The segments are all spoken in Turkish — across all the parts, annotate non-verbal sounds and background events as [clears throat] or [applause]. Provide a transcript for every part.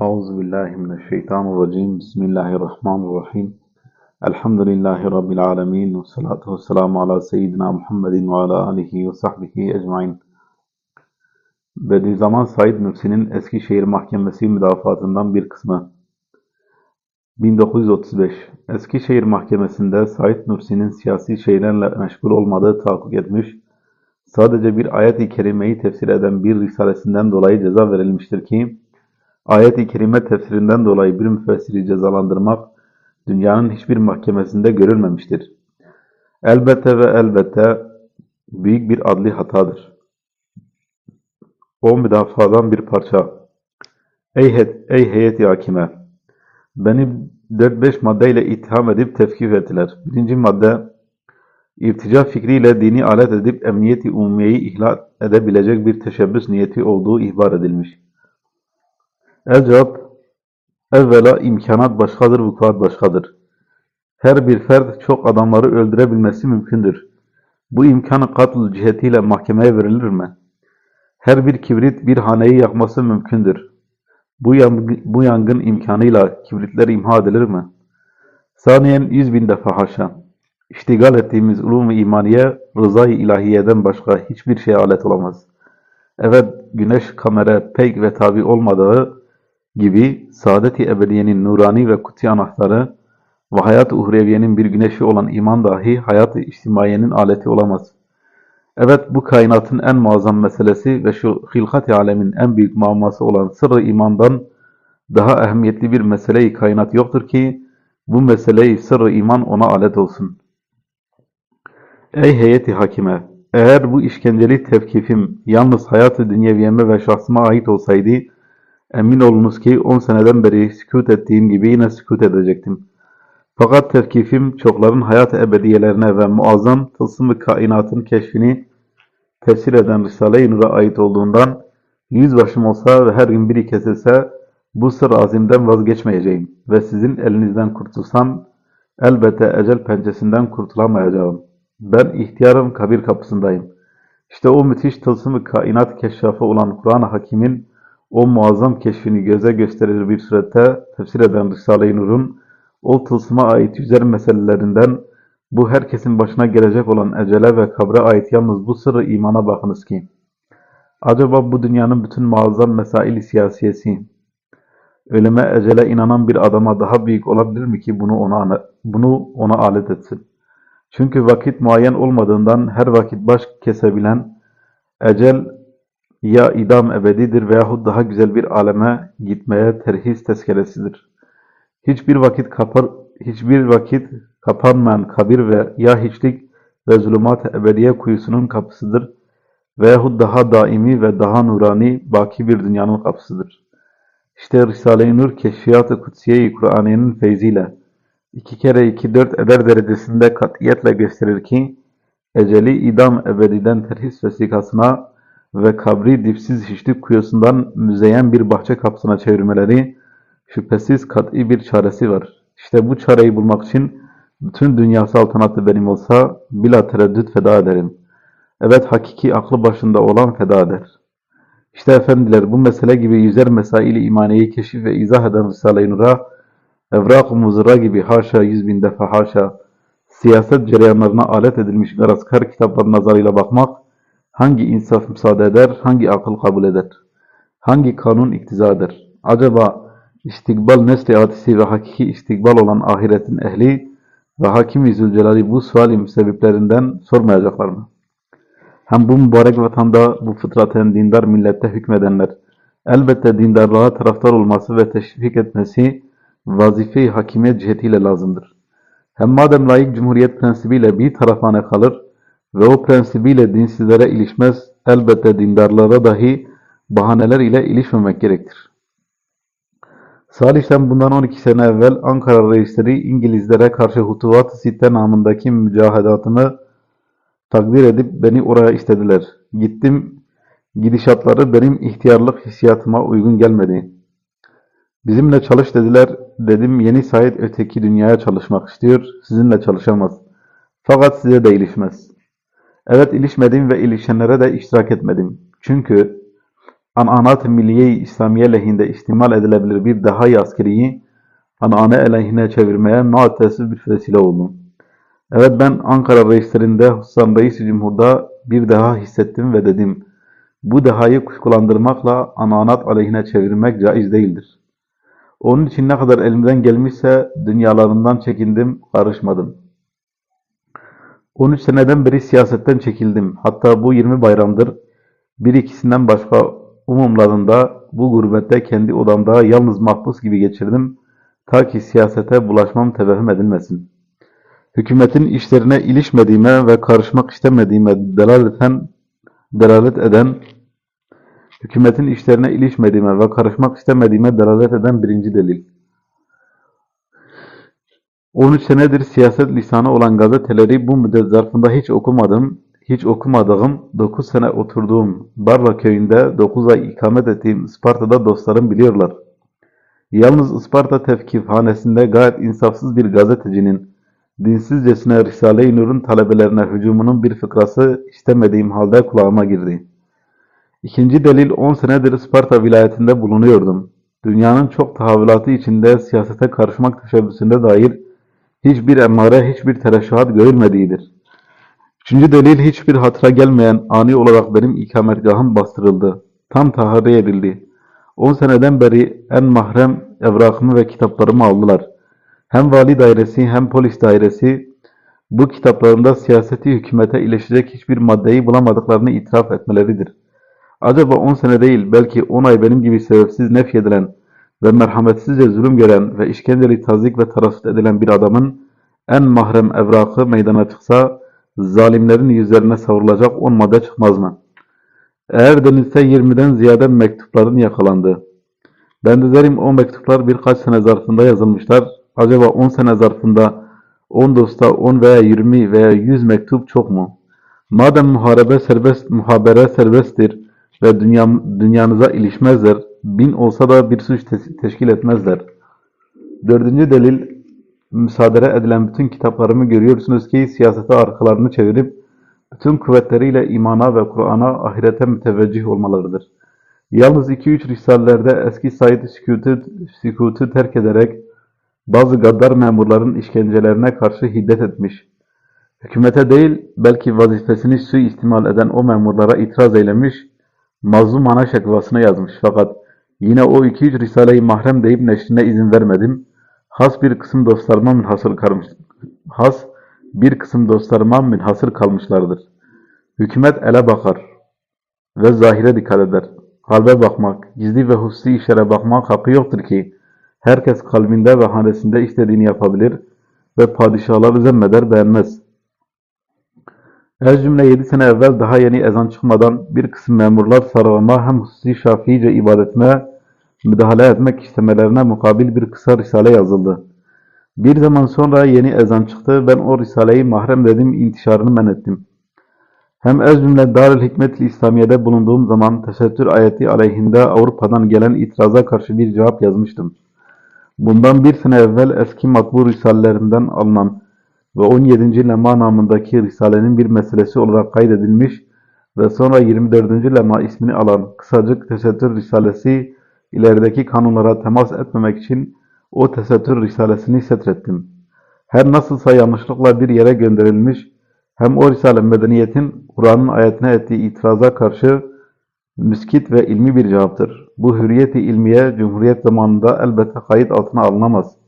Euzu billahi mineşşeytanirracim. Bismillahirrahmanirrahim. Elhamdülillahi rabbil alamin ve salatu vesselamu ala seyyidina Muhammedin ve ala alihi ve sahbihi ecmaîn. Bediüzzaman Said Nursi'nin Eskişehir Mahkemesi müdafaatından bir kısmı. 1935 Eskişehir Mahkemesi'nde Said Nursi'nin siyasi şeylerle meşgul olmadığı tahakkuk etmiş, sadece bir ayet-i kerimeyi tefsir eden bir risalesinden dolayı ceza verilmiştir ki, ayet-i kerime tefsirinden dolayı bir müfessiri cezalandırmak, dünyanın hiçbir mahkemesinde görülmemiştir. Elbette ve elbette büyük bir adli hatadır. O müdafadan bir parça. Ey, he ey heyet-i hakime! Beni 4-5 maddeyle itham edip tevkif ettiler. Birinci madde, irtica fikriyle dini alet edip emniyeti umumiyeyi ihlal edebilecek bir teşebbüs niyeti olduğu ihbar edilmiş. El cevap, evvela imkanat başkadır, vukuat başkadır. Her bir fert çok adamları öldürebilmesi mümkündür. Bu imkanı katl cihetiyle mahkemeye verilir mi? Her bir kibrit bir haneyi yakması mümkündür. Bu, yangın, bu yangın imkanıyla kibritler imha edilir mi? Saniyen yüz bin defa haşa. İştigal ettiğimiz ulum-u imaniye, rızayı ilahiyeden başka hiçbir şeye alet olamaz. Evet, güneş kamera pek ve tabi olmadığı gibi saadet-i ebediyenin nurani ve kutsi anahtarı ve hayat-ı uhreviyenin bir güneşi olan iman dahi hayat-ı içtimaiyenin aleti olamaz. Evet bu kainatın en muazzam meselesi ve şu hilkat-i alemin en büyük muamması olan sırrı imandan daha ehemmiyetli bir meseleyi kainat yoktur ki bu meseleyi sırrı iman ona alet olsun. Ey heyeti hakime! Eğer bu işkenceli tevkifim yalnız hayat-ı dünyeviyeme ve şahsıma ait olsaydı, emin olunuz ki on seneden beri sükut ettiğim gibi yine sükut edecektim. Fakat tevkifim çokların hayat ebediyelerine ve muazzam tılsım kainatın keşfini tefsir eden Risale-i Nur'a ait olduğundan yüz başım olsa ve her gün biri kesilse bu sır azimden vazgeçmeyeceğim ve sizin elinizden kurtulsam elbette ecel pençesinden kurtulamayacağım. Ben ihtiyarım kabir kapısındayım. İşte o müthiş tılsımı kainat keşrafı olan Kur'an-ı Hakim'in o muazzam keşfini göze gösterir bir surette tefsir eden Risale-i Nur'un o tılsıma ait yüzer meselelerinden bu herkesin başına gelecek olan ecele ve kabre ait yalnız bu sırrı imana bakınız ki acaba bu dünyanın bütün muazzam mesail siyasiyesi ölüme ecele inanan bir adama daha büyük olabilir mi ki bunu ona bunu ona alet etsin? Çünkü vakit muayyen olmadığından her vakit baş kesebilen ecel ya idam ebedidir veyahut daha güzel bir aleme gitmeye terhis tezkeresidir. Hiçbir vakit kapar, hiçbir vakit kapanmayan kabir ve ya hiçlik ve zulümat ebediye kuyusunun kapısıdır veyahut daha daimi ve daha nurani baki bir dünyanın kapısıdır. İşte Risale-i Nur Keşfiyat-ı Kutsiye-i Kur'aniye'nin feyziyle iki kere iki dört eder derecesinde katiyetle gösterir ki eceli idam ebediden terhis vesikasına ve kabri dipsiz hiçlik kuyusundan müzeyyen bir bahçe kapısına çevirmeleri şüphesiz kat'i bir çaresi var. İşte bu çareyi bulmak için bütün dünya saltanatı benim olsa bila tereddüt feda ederim. Evet hakiki aklı başında olan feda eder. İşte efendiler bu mesele gibi yüzer mesaili imaniyeyi keşif ve izah eden Risale-i Nur'a evrak-ı muzırra gibi haşa yüz bin defa haşa siyaset cereyanlarına alet edilmiş garazkar kitaplar nazarıyla bakmak hangi insaf müsaade eder, hangi akıl kabul eder, hangi kanun iktiza eder? Acaba istikbal nesli atisi ve hakiki istikbal olan ahiretin ehli ve hakim-i zülcelali bu sual sebeplerinden sormayacaklar mı? Hem bu mübarek vatanda bu fıtraten dindar millette hükmedenler elbette dindarlığa taraftar olması ve teşvik etmesi vazife-i hakimiyet cihetiyle lazımdır. Hem madem layık cumhuriyet prensibiyle bir tarafane kalır ve o prensibiyle dinsizlere ilişmez, elbette dindarlara dahi bahaneler ile ilişmemek gerektir. Salih'ten bundan 12 sene evvel Ankara reisleri İngilizlere karşı Hutuvat-ı Sitte namındaki mücahedatımı takdir edip beni oraya istediler. Gittim, gidişatları benim ihtiyarlık hissiyatıma uygun gelmedi. Bizimle çalış dediler, dedim yeni Said öteki dünyaya çalışmak istiyor, sizinle çalışamaz. Fakat size de ilişmez. Evet ilişmedim ve ilişenlere de iştirak etmedim. Çünkü ananat-ı milliye-i İslamiye lehinde istimal edilebilir bir daha askeriyi anane aleyhine çevirmeye muattesiz bir vesile oldum. Evet ben Ankara reislerinde hususan reis-i cumhurda bir daha hissettim ve dedim. Bu dehayı kuşkulandırmakla ananat aleyhine çevirmek caiz değildir. Onun için ne kadar elimden gelmişse dünyalarından çekindim, karışmadım. 13 seneden beri siyasetten çekildim. Hatta bu 20 bayramdır bir ikisinden başka umumlarında bu gurbette kendi odamda yalnız mahpus gibi geçirdim. Ta ki siyasete bulaşmam tevehüm edilmesin. Hükümetin işlerine ilişmediğime ve karışmak istemediğime delaleten, delalet eden, hükümetin işlerine ilişmediğime ve karışmak istemediğime delalet eden birinci delil. 13 senedir siyaset lisanı olan gazeteleri bu müddet zarfında hiç okumadım, hiç okumadığım, 9 sene oturduğum Barla köyünde 9 ay ikamet ettiğim Isparta'da dostlarım biliyorlar. Yalnız Isparta tevkifhanesinde gayet insafsız bir gazetecinin dinsizcesine Risale-i Nur'un talebelerine hücumunun bir fıkrası istemediğim halde kulağıma girdi. İkinci delil 10 senedir Isparta vilayetinde bulunuyordum. Dünyanın çok tahavvülatı içinde siyasete karışmak teşebbüsünde dair hiçbir emare, hiçbir tereşşuhat görülmediğidir. Üçüncü delil hiçbir hatıra gelmeyen ani olarak benim ikametgahım bastırıldı. Tam tahriye edildi. 10 seneden beri en mahrem evrakımı ve kitaplarımı aldılar. Hem vali dairesi hem polis dairesi bu kitaplarında siyaseti hükümete ilişecek hiçbir maddeyi bulamadıklarını itiraf etmeleridir. Acaba 10 sene değil belki 10 ay benim gibi sebepsiz nefyedilen ve merhametsizce zulüm gören ve işkenceli tazik ve tarasut edilen bir adamın en mahrem evrakı meydana çıksa zalimlerin yüzlerine savrulacak 10 madde çıkmaz mı? Eğer denilse 20'den ziyade mektupların yakalandı. Ben de derim o mektuplar birkaç sene zarfında yazılmışlar. Acaba 10 sene zarfında 10 dosta 10 veya 20 veya 100 mektup çok mu? Madem muharebe serbest, muhabere serbesttir ve dünya, dünyanıza ilişmezler, bin olsa da bir suç te- teşkil etmezler. Dördüncü delil, müsaade edilen bütün kitaplarımı görüyorsunuz ki siyasete arkalarını çevirip bütün kuvvetleriyle imana ve Kur'an'a ahirete müteveccih olmalarıdır. Yalnız 2-3 risalelerde eski Said sükutu, sükutu terk ederek bazı gaddar memurların işkencelerine karşı hiddet etmiş. Hükümete değil belki vazifesini suistimal eden o memurlara itiraz eylemiş, mazlumana şekvasını yazmış. Fakat yine o 2-3 risaleyi mahrem deyip neşrine izin vermedim. Has bir kısım dostlarıma münhasır kalmış. Has bir kısım dostlarıma münhasır kalmışlardır. Hükümet ele bakar ve zahire dikkat eder. Kalbe bakmak, gizli ve hususi işlere bakmak hakkı yoktur ki herkes kalbinde ve hanesinde istediğini yapabilir ve padişahları zemmeder beğenmez. Her cümle 7 sene evvel daha yeni ezan çıkmadan bir kısım memurlar sarığıma hem hususi şafiice ibadetime müdahale etmek istemelerine mukabil bir kısa risale yazıldı. Bir zaman sonra yeni ezan çıktı. Ben o risaleyi mahrem dedim, intişarını men ettim. Hem ez cümle Darül Hikmet-i İslamiye'de bulunduğum zaman tesettür ayeti aleyhinde Avrupa'dan gelen itiraza karşı bir cevap yazmıştım. Bundan bir sene evvel eski matbu risalelerimden alınan ve 17. lema namındaki risalenin bir meselesi olarak kaydedilmiş ve sonra 24. lema ismini alan kısacık tesettür risalesi ilerideki kanunlara temas etmemek için o tesettür risalesini setrettim. Her nasılsa yanlışlıkla bir yere gönderilmiş, hem o risale medeniyetin Kur'an'ın ayetine ettiği itiraza karşı müskit ve ilmi bir cevaptır. Bu hürriyeti ilmiye Cumhuriyet zamanında elbette kayıt altına alınamaz.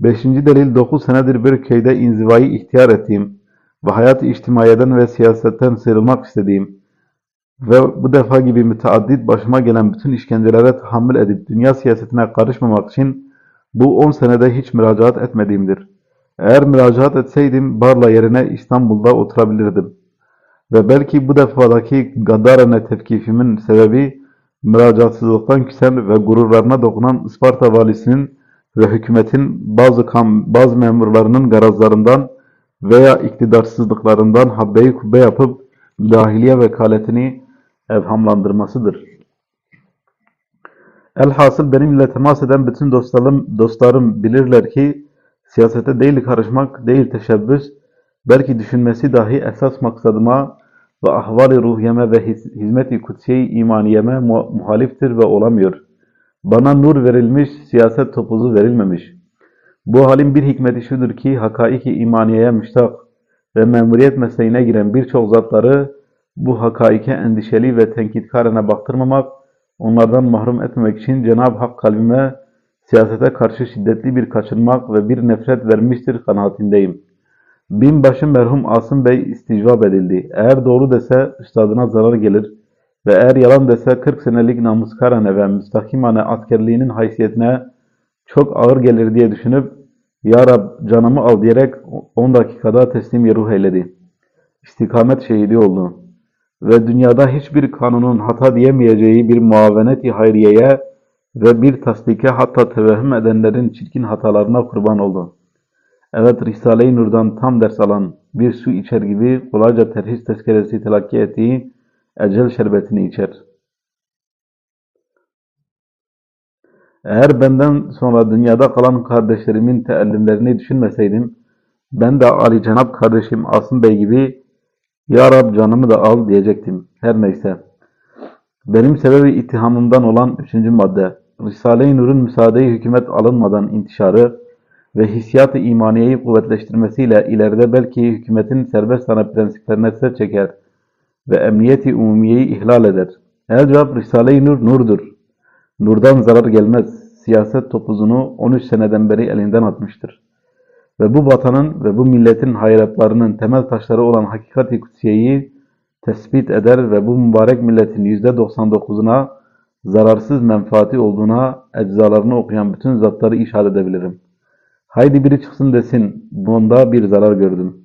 Beşinci delil 9 senedir bir köyde inzivayı ihtiyar ettiğim ve hayat-ı içtimaiyeden ve siyasetten sıyrılmak istediğim ve bu defa gibi müteaddit başıma gelen bütün işkencelere tahammül edip dünya siyasetine karışmamak için bu 10 senede hiç müracaat etmediğimdir. Eğer müracaat etseydim Barla yerine İstanbul'da oturabilirdim. Ve belki bu defadaki Gaddarene tevkifimin sebebi müracaatsızlıktan küsen ve gururlarına dokunan Isparta valisinin ve hükümetin bazı kam, bazı memurlarının garazlarından veya iktidarsızlıklarından habbeyi kubbe yapıp dahiliye vekaletini evhamlandırmasıdır. Elhasıl benimle temas eden bütün dostlarım, dostlarım bilirler ki siyasete değil karışmak, değil teşebbüs, belki düşünmesi dahi esas maksadıma ve ahval-i ruhiyeme ve hizmet-i kutsiye-i imaniyeme mu- muhaliftir ve olamıyor. Bana nur verilmiş, siyaset topuzu verilmemiş. Bu halin bir hikmeti şudur ki, hakaiki imaniyeye müştak ve memuriyet mesleğine giren birçok zatları bu hakaike endişeli ve tenkitkarene baktırmamak, onlardan mahrum etmemek için Cenab-ı Hak kalbime siyasete karşı şiddetli bir kaçınmak ve bir nefret vermiştir kanaatindeyim. Binbaşı merhum Asım Bey isticvap edildi. Eğer doğru dese üstadına zarar gelir ve eğer yalan dese 40 senelik namuskarane ve müstakimane askerliğinin haysiyetine çok ağır gelir diye düşünüp Ya Rab canımı al diyerek 10 dakikada teslim ruh eyledi. İstikamet şehidi oldu. Ve dünyada hiçbir kanunun hata diyemeyeceği bir muavenet-i hayriyeye ve bir tasdike hatta tevehüm edenlerin çirkin hatalarına kurban oldu. Evet Risale-i Nur'dan tam ders alan bir su içer gibi kolayca terhis tezkeresi telakki ettiği ecel şerbetini içer. Eğer benden sonra dünyada kalan kardeşlerimin teellimlerini düşünmeseydim, ben de Ali Cenap kardeşim Asım Bey gibi Ya Rab canımı da al diyecektim. Her neyse. Benim sebebi ittihamımdan olan üçüncü madde, Risale-i Nur'un müsaade-i hükümet alınmadan intişarı ve hissiyat-ı imaniyeyi kuvvetleştirmesiyle ileride belki hükümetin serbest sanat prensiplerine ser çeker ve emniyeti umumiyeyi ihlal eder. El cevap Risale-i Nur nurdur. Nurdan zarar gelmez. Siyaset topuzunu 13 seneden beri elinden atmıştır. Ve bu vatanın ve bu milletin hayratlarının temel taşları olan hakikat-i kutsiyeyi tespit eder ve bu mübarek milletin %99'una zararsız menfaati olduğuna eczalarını okuyan bütün zatları işaret edebilirim. Haydi biri çıksın desin, bunda bir zarar gördüm.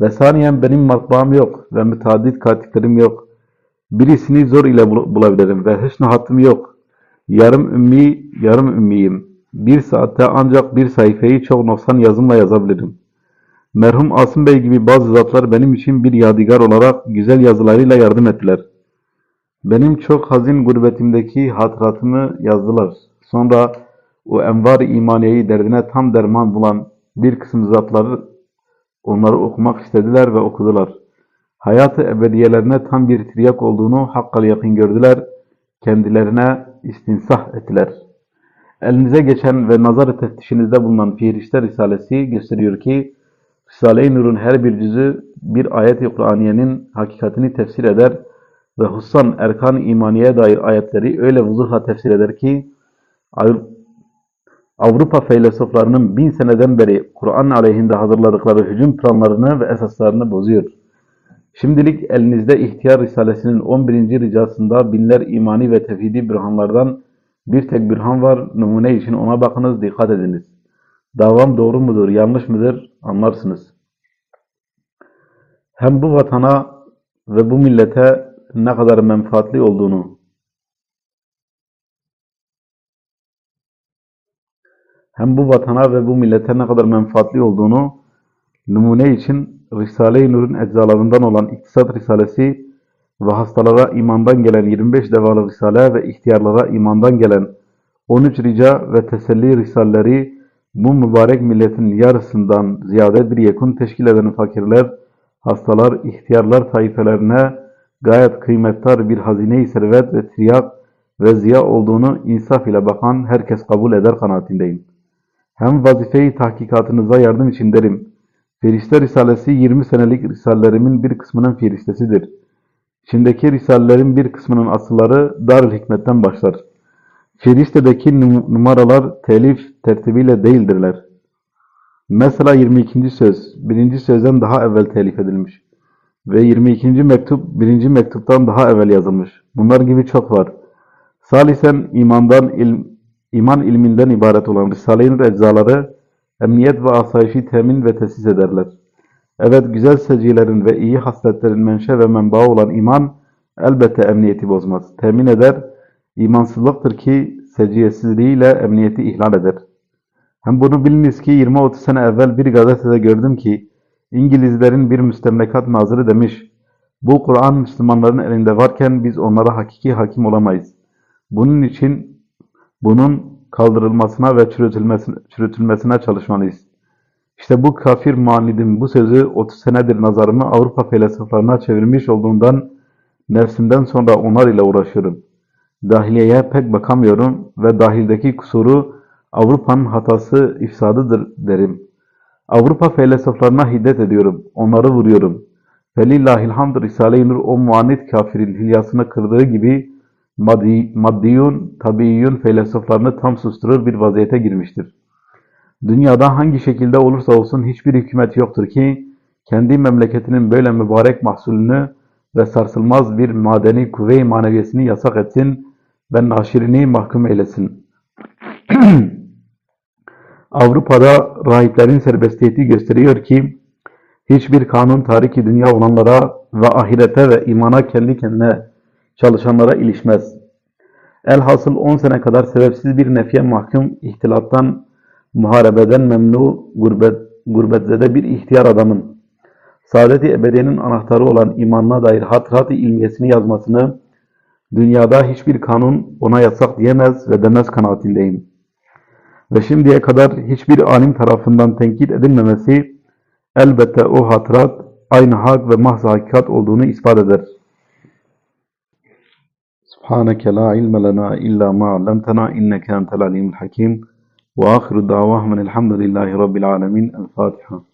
Ve saniyen benim matbaam yok ve müteaddit katiplerim yok. Birisini zor ile bul- bulabilirim ve hüsnü hattım yok. Yarım ümmi, yarım ümmiyim. Bir saatte ancak bir sayfayı çok noksan yazımla yazabilirim. Merhum Asım Bey gibi bazı zatlar benim için bir yadigar olarak güzel yazılarıyla yardım ettiler. Benim çok hazin gurbetimdeki hatıratımı yazdılar. Sonra o envar-ı imaniyeyi derdine tam derman bulan bir kısım zatları onları okumak istediler ve okudular. Hayatı ebediyelerine tam bir tiryak olduğunu hakkal yakın gördüler. Kendilerine istinsah ettiler. Elinize geçen ve nazar-ı teftişinizde bulunan Fihrişte Risalesi gösteriyor ki Risale-i Nur'un her bir cüzü bir ayet-i Kur'aniyenin hakikatini tefsir eder ve hussan erkan-ı imaniye dair ayetleri öyle vuzuhla tefsir eder ki Avrupa feylesoflarının bin seneden beri Kur'an aleyhinde hazırladıkları hücum planlarını ve esaslarını bozuyor. Şimdilik elinizde İhtiyar Risalesi'nin 11. ricasında binler imani ve tevhidi bürhanlardan bir tek bürhan var. Numune için ona bakınız, dikkat ediniz. Davam doğru mudur, yanlış mıdır anlarsınız. Hem bu vatana ve bu millete ne kadar menfaatli olduğunu, hem bu vatana ve bu millete ne kadar menfaatli olduğunu numune için Risale-i Nur'un eczalarından olan İktisat Risalesi ve hastalara imandan gelen 25 devalı Risale ve ihtiyarlara imandan gelen 13 rica ve teselli risalleri bu mübarek milletin yarısından ziyade bir yekun teşkil eden fakirler, hastalar, ihtiyarlar taifelerine gayet kıymetli bir hazine-i servet ve triyak ve ziya olduğunu insaf ile bakan herkes kabul eder kanaatindeyim. Hem vazifeyi tahkikatınıza yardım için derim. Ferişte Risalesi 20 senelik risalelerimin bir kısmının feriştesidir. İçindeki risalelerin bir kısmının asılları Darül Hikmet'ten başlar. Feriştedeki num- numaralar telif tertibiyle değildirler. Mesela 22. söz, birinci sözden daha evvel telif edilmiş. Ve 22. mektup, birinci mektuptan daha evvel yazılmış. Bunlar gibi çok var. Salisen imandan, ilm, iman ilminden ibaret olan Risale-i eczaları, emniyet ve asayişi temin ve tesis ederler. Evet, güzel secilerin ve iyi hasletlerin menşe ve menbaı olan iman, elbette emniyeti bozmaz. Temin eder, imansızlıktır ki seciyesizliğiyle emniyeti ihlal eder. Hem bunu biliniz ki 20-30 sene evvel bir gazetede gördüm ki İngilizlerin bir müstemlekat nazırı demiş bu Kur'an Müslümanların elinde varken biz onlara hakiki hakim olamayız. Bunun için bunun kaldırılmasına ve çürütülmesine, çürütülmesine çalışmalıyız. İşte bu kafir manidim bu sözü 30 senedir nazarımı Avrupa felsefelerine çevirmiş olduğundan nefsimden sonra onlar ile uğraşıyorum. Dahiliyeye pek bakamıyorum ve dahildeki kusuru Avrupa'nın hatası ifsadıdır derim. Avrupa felsefelerine hiddet ediyorum. Onları vuruyorum. Felillahilhamd Risale-i Nur o muannit kafirin hilyasını kırdığı gibi maddiyun, tabiiyun felsefelerini tam susturur bir vaziyete girmiştir. Dünyada hangi şekilde olursa olsun hiçbir hükümet yoktur ki kendi memleketinin böyle mübarek mahsulünü ve sarsılmaz bir madeni kuvve-i maneviyesini yasak etsin ve naşirini mahkum eylesin. [clears throat] Avrupa'da rahiplerin serbestiyeti gösteriyor ki hiçbir kanun tariki dünya olanlara ve ahirete ve imana kendi kendine çalışanlara ilişmez. Elhasıl 10 sene kadar sebepsiz bir nefiye mahkum ihtilattan, muharebeden memnu, gurbet, gurbetzede bir ihtiyar adamın saadet-i ebediyenin anahtarı olan imanına dair hatırat-ı ilmiyesini yazmasını dünyada hiçbir kanun ona yasak diyemez ve demez kanaatindeyim. Ve şimdiye kadar hiçbir alim tarafından tenkit edilmemesi elbette o hatırat aynı hak ve mahz hakikat olduğunu ispat eder. سبحانك لا علم لنا إلا ما علمتنا إنك أنت العليم الحكيم. وآخر الدعواهم الحمد لله رب العالمين الفاتحة.